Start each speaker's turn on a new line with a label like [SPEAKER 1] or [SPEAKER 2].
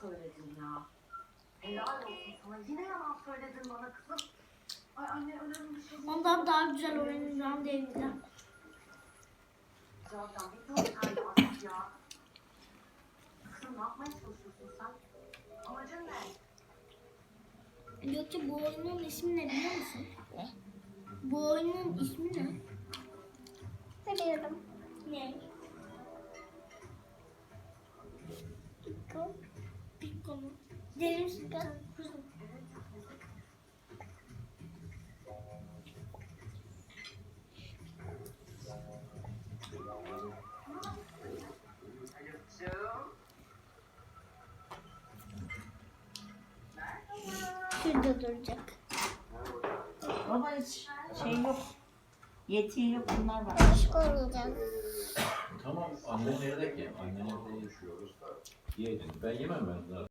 [SPEAKER 1] söyledin ya. Helal olsun sana. Yine yalan söyledin bana kızım. Ay anne önemli bir şey.
[SPEAKER 2] Ondan daha güzel oynayacağım devrimden.
[SPEAKER 1] Zaten bir dur sen de artık ya. Kızım ne yapmaya çalışıyorsun sen? Amacın ne?
[SPEAKER 2] Gökçe bu oyunun ismi ne biliyor musun? Ne? Bu oyunun ismi ne?
[SPEAKER 3] Biliyorum.
[SPEAKER 2] Ne? Deniz kuzum. Şurada duracak.
[SPEAKER 4] Baba hiç şey yok. Yetiği yok bunlar var.
[SPEAKER 3] Aşk oynayacağız.
[SPEAKER 5] Tamam annen nerede ki? Annen evde yaşıyoruz. Yedin. Ben yemem ben zaten.